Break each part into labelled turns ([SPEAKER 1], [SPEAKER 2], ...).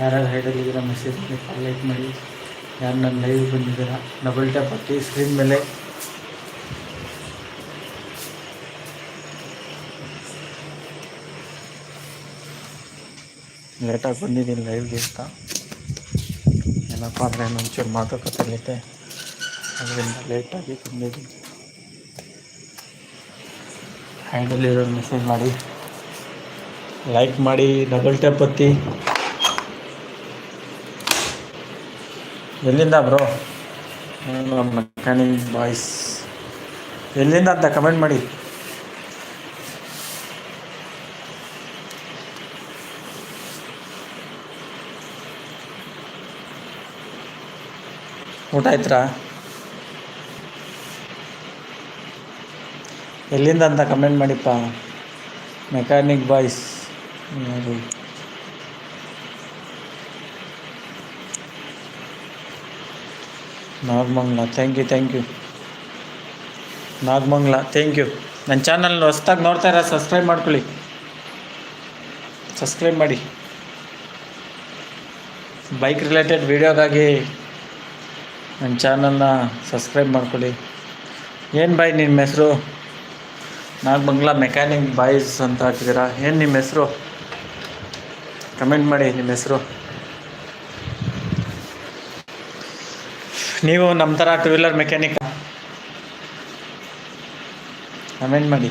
[SPEAKER 1] ಯಾರ್ಯಾರು ಹೈಡಲ್ಲಿದ್ದೀರಾ ಮೆಸೇಜ್ ಮಾಡಿ ಲೈಕ್ ಮಾಡಿ. ಯಾರು ನನ್ನ ಲೈವ್ ಬಂದಿದ್ದೀರಾ? ಡಬಲ್ ಟ್ಯಾಪ್ ಹಾಕಿ ಸ್ಕ್ರೀನ್ ಮೇಲೆ. ಲೇಟಾಗಿ ಬಂದಿದ್ದೀನಿ ಲೈವ್ಗೆ ಅಂತ. ಏನಪ್ಪ ಅಂದರೆ ಒಂಚೂರು ಮಾತುಕತೆಯಲ್ಲಿದ್ದೆ ಅದರಿಂದ ಲೇಟಾಗಿ ಬಂದಿದ್ದೀನಿ. ಹ್ಯಾಂಡಲ್ಲಿರೋರು ಮೆಸೇಜ್ ಮಾಡಿ. ಲೈಕ್ ಮಾಡಿ ಡಬಲ್ ಟ್ಯಾಪ್ ಒತ್ತಿ. ಎಲ್ಲಿಂದ ಬ್ರೋ? ಮೆಕ್ಯಾನಿಕ್ ಬಾಯ್ಸ್ ಎಲ್ಲಿಂದ ಅಂತ ಕಮೆಂಟ್ ಮಾಡಿ. ಊಟ ಆಯ್ತ್ರಾ? ಎಲ್ಲಿಂದ ಅಂತ comment ಮಾಡಿಪ್ಪ. Mechanic boys Nagamangala thank you thank you Nagamangala thank you ನನ್ನ ಚಾನಲ್ ಹೊಸ್ದಾಗಿ ನೋಡ್ತಾ ಇರೋ ಸಬ್ಸ್ಕ್ರೈಬ್ ಮಾಡ್ಕೊಳ್ಳಿ. ಸಬ್ಸ್ಕ್ರೈಬ್ ಮಾಡಿ. ಬೈಕ್ ರಿಲೇಟೆಡ್ ವೀಡಿಯೋಗಾಗಿ ನನ್ನ ಚಾನಲ್ನ ಸಬ್ಸ್ಕ್ರೈಬ್ ಮಾಡ್ಕೊಳ್ಳಿ. ಏನು ಬಾಯ್ ನಿಮ್ಮ ಹೆಸರು? ನಾಗಮಂಗ್ಲ ಮೆಕ್ಯಾನಿಕ್ ಬಾಯ್ಸ್ ಅಂತ ಹಾಕಿದ್ದೀರಾ? ಏನು ನಿಮ್ಮ ಹೆಸರು? ಕಮೆಂಟ್ ಮಾಡಿ ನಿಮ್ಮ ಹೆಸರು. ನೀವು ನಮ್ಮ ಥರ ಟೂ ವೀಲರ್ ಮೆಕ್ಯಾನಿಕ್ ಕಮೆಂಟ್ ಮಾಡಿ?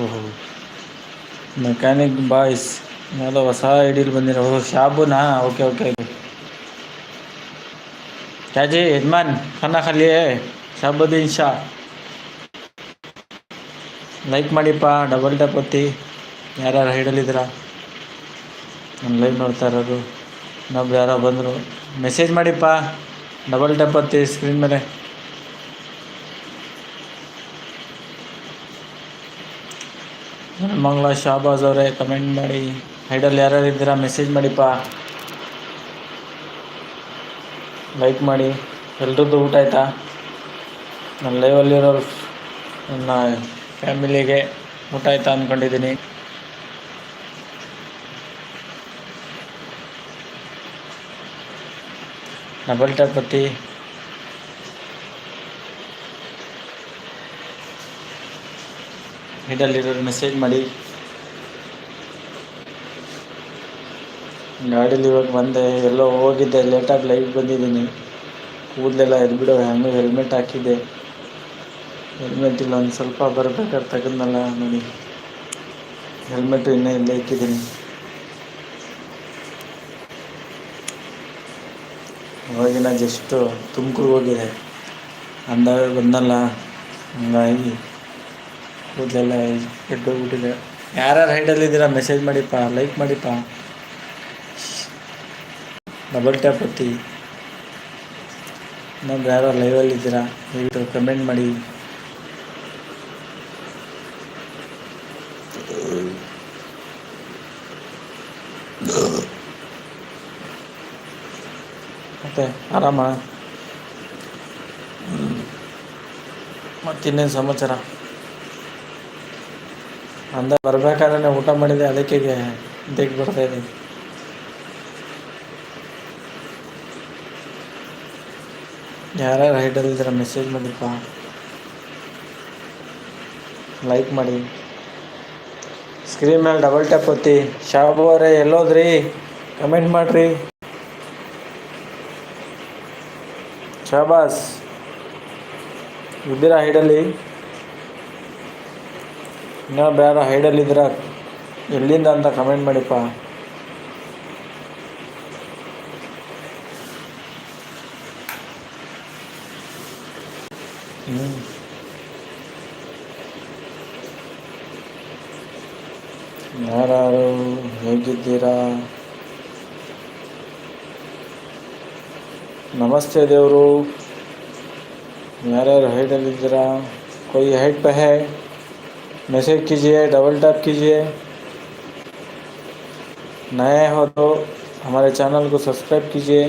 [SPEAKER 1] ಓಹೋ. ಮೆಕ್ಯಾನಿಕ್ ಬಾಯ್ಸ್ ಯಾವುದೋ ಹೊಸ ಐಡಿಯಲ್ಲಿ ಬಂದಿರೋ ಶಾಬುನಾ? Okay okay. ಕ್ಯಾಜಿ ಯಜಮಾನ್ ಖಾನ ಖಾಲಿಯೇ ಶಾಬುದ್ದೀನ್ ಶಾ. ಲೈಕ್ ಮಾಡಿಪ್ಪ ಡಬಲ್ ಟ್ಯಾಪ್ ಒತ್ತಿ. ಯಾರ್ಯಾರು ಹೈಡಲ್ಲಿದ್ದೀರಾ ನಾನು ಲೈವ್ ನೋಡ್ತಾ ಇರೋದು. ಇನ್ನೊಬ್ರು ಯಾರೋ ಬಂದರು. ಮೆಸೇಜ್ ಮಾಡಿಪ್ಪ. ಡಬಲ್ ಟ್ಯಾಪ್ ಒತ್ತಿ ಸ್ಕ್ರೀನ್ ಮೇಲೆ. ಮಂಗಳ ಶಾಬಾಜ್ ಅವರೇ ಕಮೆಂಟ್ ಮಾಡಿ. ಹೈಡಲ್ಲಿ ಯಾರ್ಯಾರು ಇದ್ದೀರಾ? ಮೆಸೇಜ್ ಮಾಡಿಪ್ಪ. ಲೈಕ್ ಮಾಡಿ. ಎಲ್ರದ್ದು ಊಟ ಆಯಿತಾ? ನನ್ನ ಲೈವಲ್ಲಿರೋರು ನನ್ನ ಫ್ಯಾಮಿಲಿಗೆ ಊಟ ಆಯ್ತಾ ಅಂದ್ಕೊಂಡಿದ್ದೀನಿ. ಡಬಲ್ ಚಪಾತಿ ಇದಲ್ಲಿರೋರು ಮೆಸೇಜ್ ಮಾಡಿ. ಗಾಡೀಲಿ ಇವಾಗ ಬಂದೆ, ಎಲ್ಲೋ ಹೋಗಿದ್ದೆ ಲೇಟಾಗಿ ಲೈವ್ ಬಂದಿದ್ದೀನಿ. ಕೂದಲೆಲ್ಲ ಎದ್ಬಿಡೋ ಹಂಗೆ ಹೆಲ್ಮೆಟ್ ಹಾಕಿದ್ದೆ. ಹೆಲ್ಮೆಟ್ ಇಲ್ಲ ಒಂದು ಸ್ವಲ್ಪ ಬರ್ಬೇಕಾದ್ರೆ ತೆಗೆದ್ನಲ್ಲ ನೋಡಿ. ಹೆಲ್ಮೆಟ್ ಇನ್ನೂ ಇಲ್ಲೇ ಇಟ್ಟಿದ್ದೀನಿ. ಅವಾಗಿನ ಜಸ್ಟು ತುಮಕೂರು ಹೋಗಿದೆ. ಅಂದಾಗ ಬಂದಲ್ಲ. ಹಂಗಾಗಿ ಕೂದಲೆಲ್ಲ ಕೆಟ್ಟೋಗ್ಬಿಟ್ಟಿದೆ ಯಾರ್ಯಾರು ಹೈಡಲ್ಲಿದ್ದೀರಾ ಮೆಸೇಜ್ ಮಾಡಿಪ್ಪ ಲೈಕ್ ಮಾಡಿಪ್ಪ. ಡಬಲ್ ಟ್ಯಾಪ್ ಒತ್ತಿ. ಇನ್ನೊಂದು ಯಾರೋ ಲೈವಲ್ಲಿದ್ದೀರಾ ದಯವಿಟ್ಟು ಕಮೆಂಟ್ ಮಾಡಿ. ಮತ್ತೆ ಆರಾಮ. ಮತ್ತಿನ್ನೇನು ಸಮಾಚಾರ? ಅಂದ ಬರ್ಬೇಕಾದ್ರೆ ಊಟ ಮಾಡಿದೆ ಅದಕ್ಕೆ ಇದಕ್ಕೆ ಬರ್ತಾ ಇದ್ದೀನಿ. ಯಾರ್ಯಾರು ಹೈಡಲ್ಲಿದ್ದೀರ ಮೆಸೇಜ್ ಮಾಡಿಪ್ಪ ಲೈಕ್ ಮಾಡಿ. ಸ್ಕ್ರೀನ್ ಮೇಲೆ ಡಬಲ್ ಟ್ಯಾಪ್ ಒತ್ತಿ. ಶಾಬು ಅವರೇ, ಎಲ್ಲೋದ್ರಿ? ಕಮೆಂಟ್ ಮಾಡಿರಿ. ಶಾಬಾಸ್. ಇದ್ದೀರಾ ಹೈಡಲ್ಲಿ. ಇನ್ನೂ ಬೇರೆ ಹೈಡಲ್ಲಿದ್ದೀರ ಎಲ್ಲಿಂದ ಅಂತ ಕಮೆಂಟ್ ಮಾಡಿಪ್ಪ. ಹ್ಞೂ ಯಾರು ಹೇಗಿದ್ದೀರಾ? नमस्ते देवरू। यार हाइट लीजिएगा कोई हेड पे है? मैसेज कीजिए डबल टैप कीजिए। नए हो तो हमारे चैनल को सब्सक्राइब कीजिए।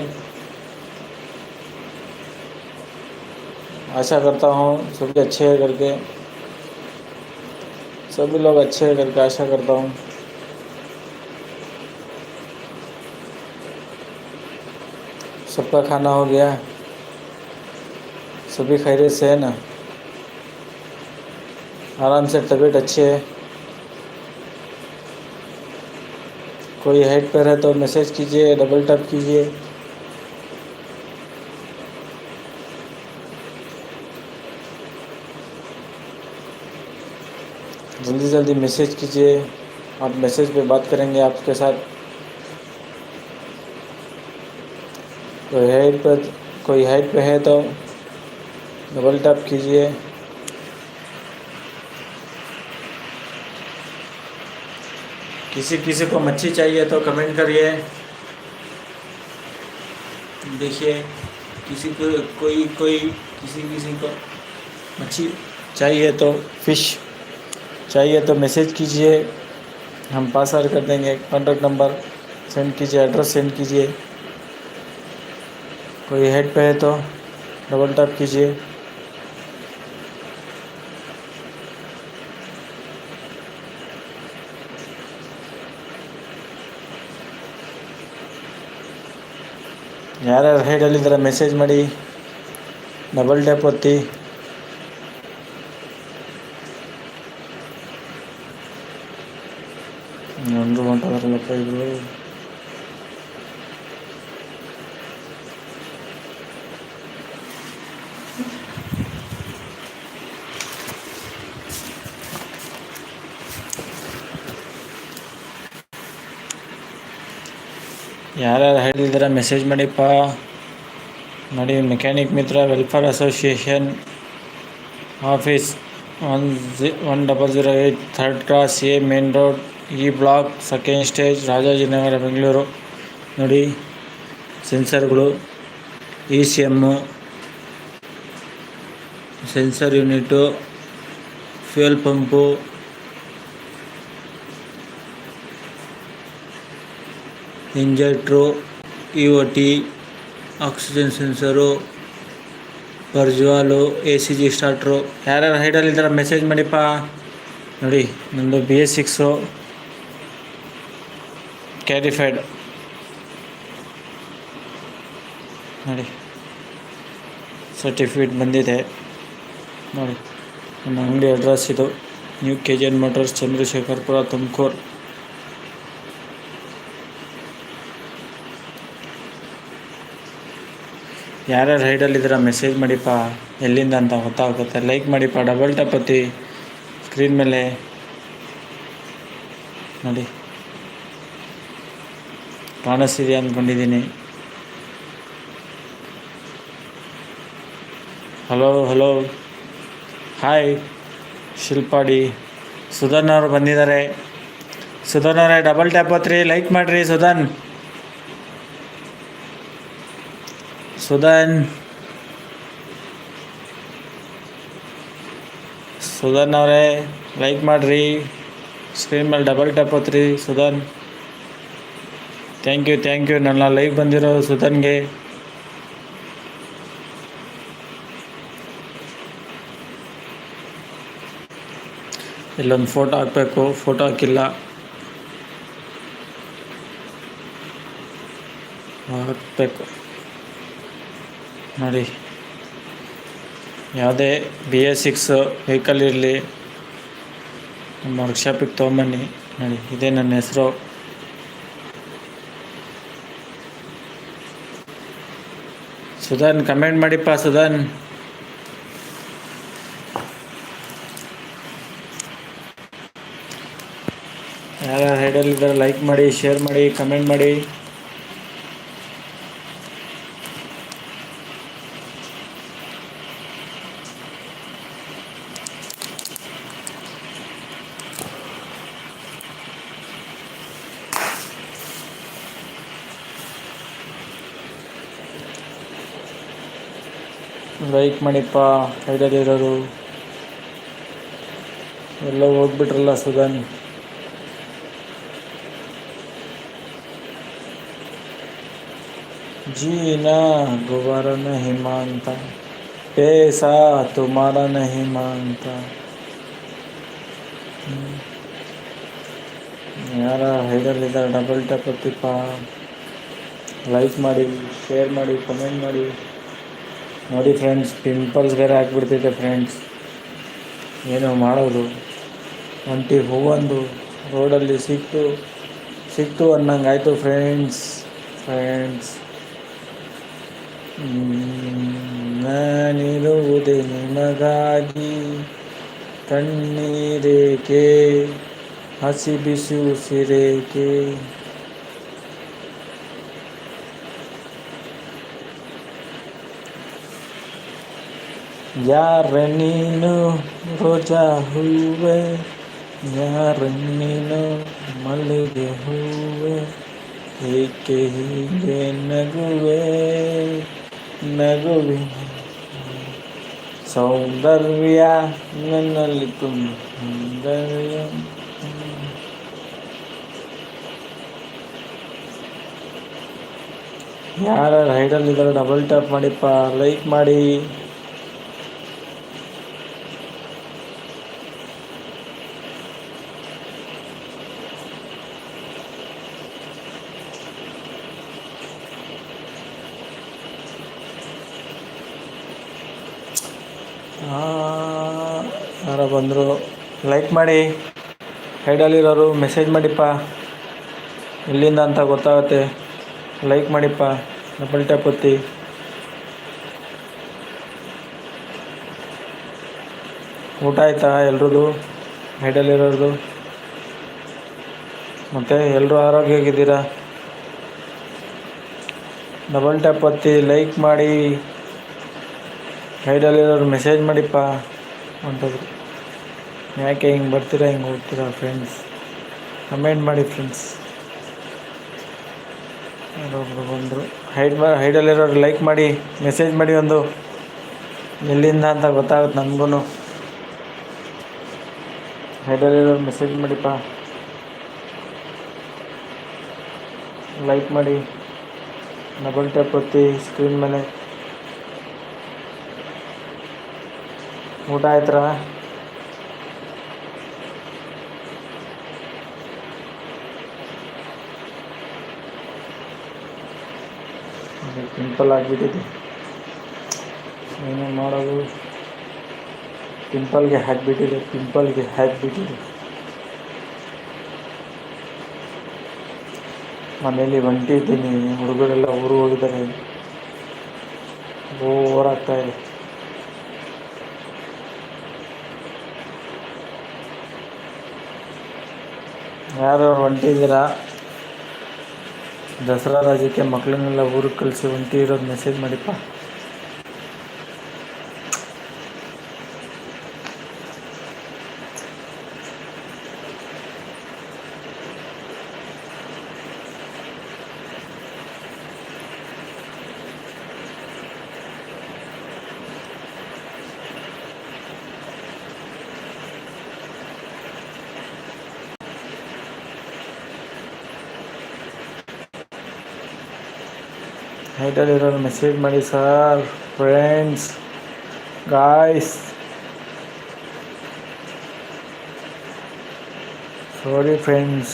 [SPEAKER 1] आशा करता हूँ सभी अच्छे करके। सभी लोग अच्छे करके आशा करता हूँ। सबका खाना हो गया। सभी खैरियत से है ना? आराम से तबीयत अच्छी है। कोई हेड पर है तो मैसेज कीजिए, डबल टैप कीजिए। जल्दी जल्दी मैसेज कीजिए। आप मैसेज पे बात करेंगे आपके साथ। कोई हेड पर कोई हेड पे है तो डबल टैप कीजिए। किसी किसी को मच्छी चाहिए तो कमेंट करिए। देखिए, किसी को, कोई कोई किसी किसी को मच्छी चाहिए तो फ़िश चाहिए तो मैसेज कीजिए। हम पास कर देंगे कॉन्टैक्ट नंबर सेंड कीजिए एड्रेस सेंड कीजिए। कोई हेड पे है तो डबल टैप कीजिए ಯಾರ್ಯಾರು ಹೈಡಲ್ಲಿದ್ದಾರೆ ಮೆಸೇಜ್ ಮಾಡಿ ಡಬಲ್ ಟ್ಯಾಪ್ ಒತ್ತಿ ಎಲ್ಲರೂ ಹೊಂಟದ್ರಲ್ಲಪ್ಪ ಇವರು ಯಾರ್ಯಾರು ಹೇಳಿದ್ರೆ ಮೆಸೇಜ್ ಮಾಡಿಪ್ಪ. ನೋಡಿ mechanic Mitra welfare association office one G one double zero eight third cross A main road E block second stage Rajajinagar Bengaluru ನೋಡಿ ಸೆನ್ಸರ್ಗಳು E C M sensor unit fuel pump injector E O T, oxygen sensor purge valve A C G starter. ಯಾರ್ಯಾರು ಹೈಡಲ್ಲಿದ್ದಾರೆ message ಮಾಡಿಪ್ಪ. ನೋಡಿ ನಮ್ಮದು B S six ಕ್ಯಾರಿಫೈಡ್ ನೋಡಿ certificate ಬಂದಿದೆ. ನೋಡಿ, ನನ್ನ ಅಂಗಡಿ ಅಡ್ರೆಸ್ ಇದು. New K G N motors Chandrashekharpura Tumakuru. ಯಾರ್ಯಾರು ಹೈಡಲ್ಲಿದ್ದೀರ ಮೆಸೇಜ್ ಮಾಡಿಪ್ಪ. ಎಲ್ಲಿಂದ ಅಂತ ಗೊತ್ತಾಗುತ್ತೆ. ಲೈಕ್ ಮಾಡಿಪ್ಪ ಡಬಲ್ ಟಪ್ ಒತ್ತಿ. ಸ್ಕ್ರೀನ್ ಮೇಲೆ. ನೋಡಿ. ಕಾಣಿಸ್ತಿದೆ ಅಂದ್ಕೊಂಡಿದ್ದೀನಿ ಹಲೋ ಹಲೋ ಹಾಯ್ ಶಿಲ್ಪಾಡಿ. ಸುಧನ್ ಅವರು ಬಂದಿದ್ದಾರೆ. ಸುಧನ್ ಅವರೇ ಡಬಲ್ ಟ್ಯಾಪ್ ಹತ್ರಿ ಲೈಕ್ ಮಾಡಿರಿ, ಸುಧನ್. ಸುಧನ್ ಸುಧನ್ ಅವರೇ ಲೈಕ್ ಮಾಡಿರಿ. ಸ್ಕ್ರೀನ್ ಮೇಲೆ double tap ಒತ್ರಿ Sudhan thank you thank you ನನ್ನ ಲೈವ್ ಬಂದಿರೋ ಸುಧನ್ಗೆ ಇಲ್ಲೊಂದು ಫೋಟೋ ಹಾಕಬೇಕು ಫೋಟೋ ಹಾಕಿಲ್ಲ. ಹಾಕಬೇಕು. ನೋಡಿ. ಯಾವುದೇ ಬಿ ಎ ಸಿಕ್ಸ್ ವೆಹಿಕಲ್ ಇರಲಿ, ನಮ್ಮ ವರ್ಕ್ಶಾಪಿಗೆ ತೊಗೊಂಬನ್ನಿ. ನೋಡಿ, ಇದೇ ನನ್ನ ಹೆಸರು. ಸುಧನ್ ಕಮೆಂಟ್ ಮಾಡಿಪ್ಪ ಸುಧನ್. ಯಾರ್ಯಾರು ಹೈಡಲ್ಲಿದ್ದಾರೆ ಲೈಕ್ ಮಾಡಿ ಶೇರ್ ಮಾಡಿ ಕಮೆಂಟ್ ಮಾಡಿ. ಲೈಕ್ ಮಾಡಿಪ್ಪ ಇರೋರು ಎಲ್ಲ ಹೋಗ್ಬಿಟ್ರಲ್ಲ ಸುಧನ್ ಜೀನಾ ಗುಬಾರ ನಹಿ ಅಂತ. ಪೇಸಾ ತುಮಾರ ನಹಿ ಅಂತ. ಯಾರ ಹೈಡಲ್ಲಿದ್ದಾರೆ ಡಬಲ್ ಟಪ್ ಲೈಕ್ ಮಾಡಿ ಶೇರ್ ಮಾಡಿ ಕಮೆಂಟ್ ಮಾಡಿ. ನೋಡಿ ಫ್ರೆಂಡ್ಸ್ ಪಿಂಪಲ್ಸ್ ಬೇರೆ ಹಾಕ್ಬಿಡ್ತೈತೆ ಫ್ರೆಂಡ್ಸ್ ಏನು ಮಾಡೋದು. ಒಂಟಿ ಹೂವೊಂದು ರೋಡಲ್ಲಿ ಸಿಕ್ತು. ಸಿಕ್ತು ಅನ್ನಂಗೆ ಆಯಿತು ಫ್ರೆಂಡ್ಸ್ ಫ್ರೆಂಡ್ಸ್ ನಾನಿರುವುದೇ ನಿಮಗಾಗಿ. ಕಣ್ಣೀರೇಕೆ? ಹಸಿ ಬಿಸಿ ಉಸಿರೇಕೆ ಯಾರ ನೀನು ರೋಜಾ ಹೂವೆ ಯಾರ ನೀನು ಮಲ್ಲಿಗೆ ಹೂವೆ, ಏಕೆ ಹೀಗೆ ನಗುವೆ ನಗುವೆ. ಸೌಂದರ್ಯ ನನ್ನಲ್ಲಿ ತುಂಬ, ಸೌಂದರ್ಯ. ಯಾರ ಹೈಡಲ್ಲಿದ್ದಾರೆ ಡಬಲ್ ಟ್ಯಾಪ್ ಮಾಡಿಪ್ಪ ಲೈಕ್ ಮಾಡಿ ಯಾರ ಬಂದರು. ಲೈಕ್ ಮಾಡಿ ಹೈಡಲ್ಲಿರೋರು ಮೆಸೇಜ್ ಮಾಡಿಪ್ಪ. ಎಲ್ಲಿಂದ ಅಂತ ಗೊತ್ತಾಗುತ್ತೆ. ಲೈಕ್ ಮಾಡಿಪ್ಪ. ಡಬಲ್ ಟ್ಯಾಪ್ ಒತ್ತಿ. ಊಟ ಆಯ್ತಾ ಎಲ್ರದ್ದು? ಹೈಡಲ್ಲಿರೋದು ಮತ್ತು ಎಲ್ಲರೂ ಆರೋಗ್ಯವಾಗಿದ್ದೀರಾ? ಡಬಲ್ ಟ್ಯಾಪ್ ಒತ್ತಿ ಲೈಕ್ ಮಾಡಿ. ಹೈಡಲ್ಲಿರೋರು ಮೆಸೇಜ್ ಮಾಡಿಪ್ಪ. ಹೊಂಟೋದ್ರು ಯಾಕೆ ಹಿಂಗೆ ಬರ್ತೀರಾ, ಹಿಂಗೆ ಹೋಗ್ತೀರಾ ಫ್ರೆಂಡ್ಸ್ ಕಮೆಂಟ್ ಮಾಡಿ ಫ್ರೆಂಡ್ಸ್ ಯಾರೊಬ್ರು ಬಂದರು. ಹೈಡ್ ಮಾ ಹೈಡಲ್ಲಿರೋರು ಲೈಕ್ ಮಾಡಿ ಮೆಸೇಜ್ ಮಾಡಿ ಒಂದು. ಎಲ್ಲಿಂದ ಅಂತ ಗೊತ್ತಾಗುತ್ತೆ ನನಗೂ ಹೈಡಲ್ಲಿರೋರು ಮೆಸೇಜ್ ಮಾಡಿಪ್ಪ. ಲೈಕ್ ಮಾಡಿ. ಡಬಲ್ ಟ್ಯಾಪ್ ಒತ್ತಿ ಸ್ಕ್ರೀನ್ ಮೇಲೆ. ಊಟ ಆಯ್ತರ? ಪಿಂಪಲ್ ಆಗಿಬಿಟ್ಟಿದೆ ಏನೇನು ಮಾಡೋದು? ಪಿಂಪಲ್ಗೆ ಹಾಕಿಬಿಟ್ಟಿದೆ ಪಿಂಪಲ್ಗೆ ಹಾಕಿಬಿಟ್ಟಿದೆ ಮನೇಲಿ ಹೊಂಟಿದ್ದೀನಿ ಹುಡುಗರೆಲ್ಲ ಊರು ಹೋಗಿದ್ದಾರೆ. ಬೋರ್ ಆಗ್ತಾ ಇದೆ. ಯಾರು ಹೊಂಟಿದ್ದೀರಾ ದಸರಾ ರಾಜ್ಯಕ್ಕೆ ಮಕ್ಕಳನ್ನೆಲ್ಲ ಊರಿಗೆ ಕಳಿಸಿ ಹೊಂಟಿ ಇರೋದು ಮೆಸೇಜ್ ಮಾಡಿಪ್ಪ. ಹೈಟಲ್ಲಿರೋರು ಮೆಸೇಜ್ ಮಾಡಿ sir friends guys sorry friends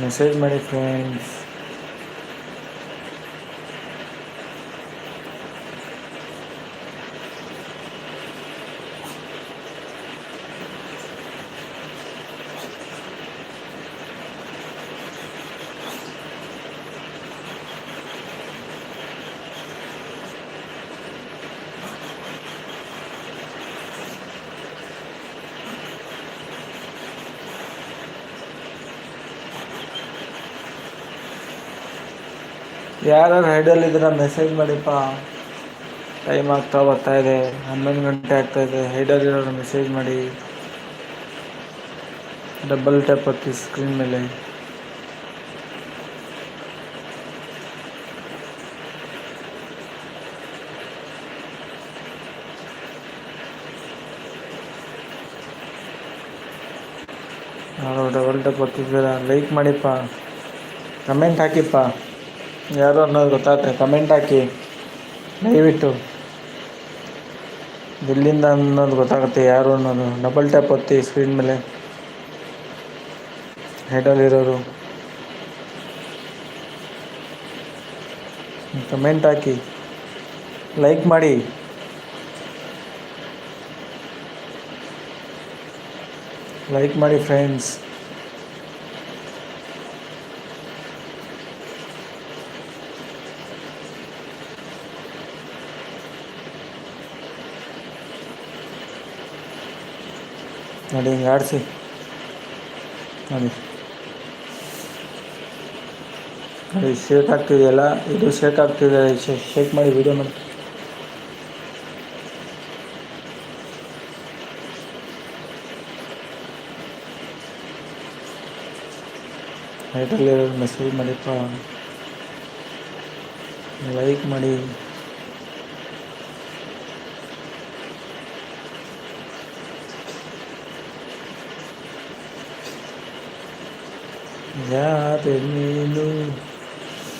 [SPEAKER 1] message ಮಾಡಿ ಫ್ರೆಂಡ್ಸ್ ಯಾರ್ಯಾರು ಹೈಡಲ್ಲಿದ್ದೀರ ಮೆಸೇಜ್ ಮಾಡಿಪ್ಪ. ಟೈಮ್ ಆಗ್ತಾ ಬರ್ತಾ ಇದೆ. ಹನ್ನೊಂದು ಗಂಟೆ ಆಗ್ತಾ ಇದೆ. ಹೈಡಲ್ಲಿರೋರು ಮೆಸೇಜ್ ಮಾಡಿ. ಡಬಲ್ ಟ್ಯಾಪ್ ಹಾಕಿ ಸ್ಕ್ರೀನ್ ಮೇಲೆ. ಡಬಲ್ ಟ್ಯಾಪ್ ಹಾಕಿದ್ದೀರಾ? ಲೈಕ್ ಮಾಡಿಪ್ಪ. ಕಮೆಂಟ್ ಹಾಕಿಪ್ಪ. ಯಾರು ಅನ್ನೋದು ಗೊತ್ತಾಗುತ್ತೆ ಕಮೆಂಟ್ ಹಾಕಿ. ದಯವಿಟ್ಟು. ಎಲ್ಲಿಂದ ಅನ್ನೋದು ಗೊತ್ತಾಗುತ್ತೆ, ಯಾರು ಅನ್ನೋದು. ಡಬಲ್ ಟ್ಯಾಪ್ ಒತ್ತಿ ಸ್ಕ್ರೀನ್ ಮೇಲೆ. ಹೆಡಲ್ಲಿರೋರು ಕಮೆಂಟ್ ಹಾಕಿ. ಲೈಕ್ ಮಾಡಿ. ಲೈಕ್ ಮಾಡಿ ಫ್ರೆಂಡ್ಸ್ ನೋಡಿ ಹಿಂಗೆ ಆಡಿಸಿ. ನೋಡಿ. ನೋಡಿ ಶೇಕ್ ಆಗ್ತಿದೆಯಲ್ಲ ಇದು ಶೇಕ್ ಆಗ್ತಿದೆ ಶೇಕ್ ಮಾಡಿ ವಿಡಿಯೋ ಮಾಡಿ ನೈಟಲ್ಲಿ ಮೆಸೇಜ್ ಮಾಡಿಪ್ಪ. ಲೈಕ್ ಮಾಡಿ. ಯಾರೆ ನೀನು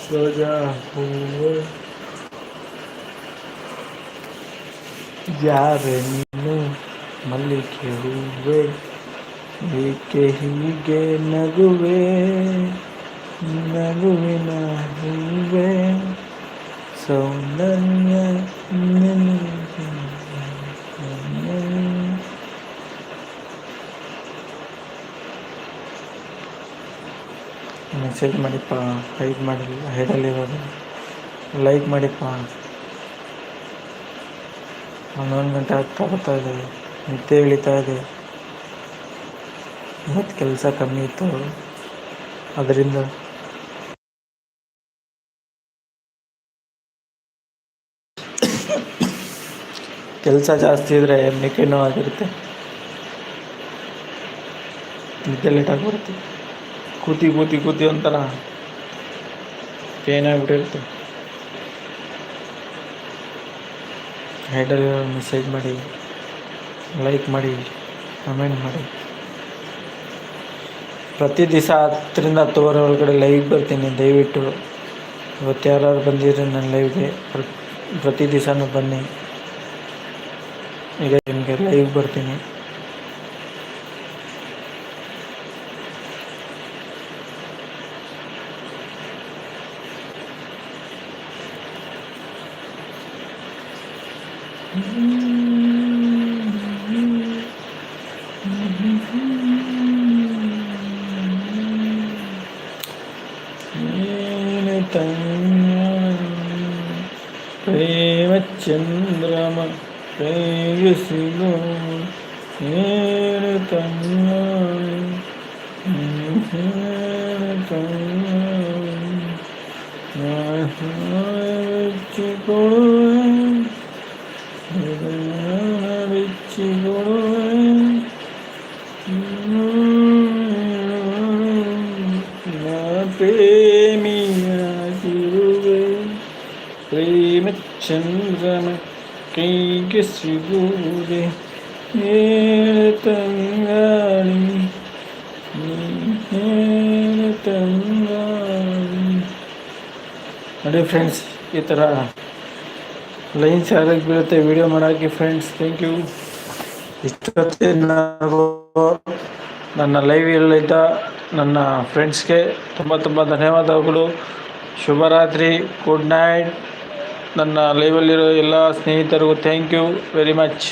[SPEAKER 1] ಸೋಜಾ ಹೂವು ಯಾರೆ ನೀನು ಮಲ್ಲಿಗೆ ಹೂವೆ ಏಕೆ ಹೀಗೆ ನಗುವೆ ನಗುವಿನ ಹೂವೆ ಸೌಂದರ್ಯ ನಿನಗೆ ಮೆಸೇಜ್ ಮಾಡಿಪ್ಪ ಲೈಕ್ ಮಾಡಿಲ್ಲ ಹೈಡಲ್ಲಿರೋದು ಲೈಕ್ ಮಾಡಿಪ್ಪ ಹನ್ನೊಂದು ಗಂಟೆ ಆಗ್ತಾ ಬರ್ತಾ ಇದೆ ನಿದ್ದೆ ಇಳಿತಾ ಇದೆ ಇವತ್ತು ಕೆಲಸ ಕಮ್ಮಿ ಇತ್ತು. ಅದರಿಂದ ಕೆಲಸ ಜಾಸ್ತಿ ಇದ್ದರೆ ಮೆಕ್ಕೆ ಆಗಿರುತ್ತೆ. ನಿದ್ದೆ ಲೇಟಾಗಿ ಬರುತ್ತೆ. ಕೂತಿ ಕೂತಿ ಕೂತಿ ಒಂಥರ ಪೇನ್ ಆಗಿಬಿಟ್ಟಿರುತ್ತೆ. ಹೈಡಲ್ಲಿ ಮೆಸೇಜ್ ಮಾಡಿ ಲೈಕ್ ಮಾಡಿ ಕಮೆಂಟ್ ಮಾಡಿ. ಪ್ರತಿ ದಿವಸ ಹತ್ತರಿಂದ ಹತ್ತುವರೆ ಒಳಗಡೆ ಲೈವ್ ಬರ್ತೀನಿ, ದಯವಿಟ್ಟು. ಇವತ್ತು ಯಾರು ಬಂದಿದ್ರೆ ನನ್ನ ಲೈವ್ಗೆ ಪ್ರತಿ ದಿವಸನೂ ಬನ್ನಿ. ಈಗ ನಿಮಗೆ ಲೈವ್ ಬರ್ತೀನಿ. പ്രേമചന്ദ്രമ പ്രേയസിലോ തങ്ങ കൊടു ಪ್ರೇಮಚಂದ್ರನ ಕೈಗೆ ಸಿಗುವುದೇ? ತಂಗಾಳಿ ತಂಗಾಳಿ. ನೋಡಿ ಫ್ರೆಂಡ್ಸ್ ಈ ಥರ ಲೈನ್ಸ್ ಯಾರಿಗೆ ಬೀಳುತ್ತೆ ವಿಡಿಯೋ ಮಾಡೋಕ್ಕೆ ಫ್ರೆಂಡ್ಸ್ ಥ್ಯಾಂಕ್ ಯು ಇಷ್ಟೊತ್ತಿನವರೆಗೂ ನನ್ನ ಲೈವ್ ನನ್ನ ಫ್ರೆಂಡ್ಸ್ಗೆ ತುಂಬ ತುಂಬ ಧನ್ಯವಾದಗಳು. ಶುಭರಾತ್ರಿ ಗುಡ್ ನೈಟ್ ನನ್ನ ಲೈವಲ್ಲಿರೋ ಎಲ್ಲ ಸ್ನೇಹಿತರಿಗೂ ಥ್ಯಾಂಕ್ ಯು ವೆರಿ ಮಚ್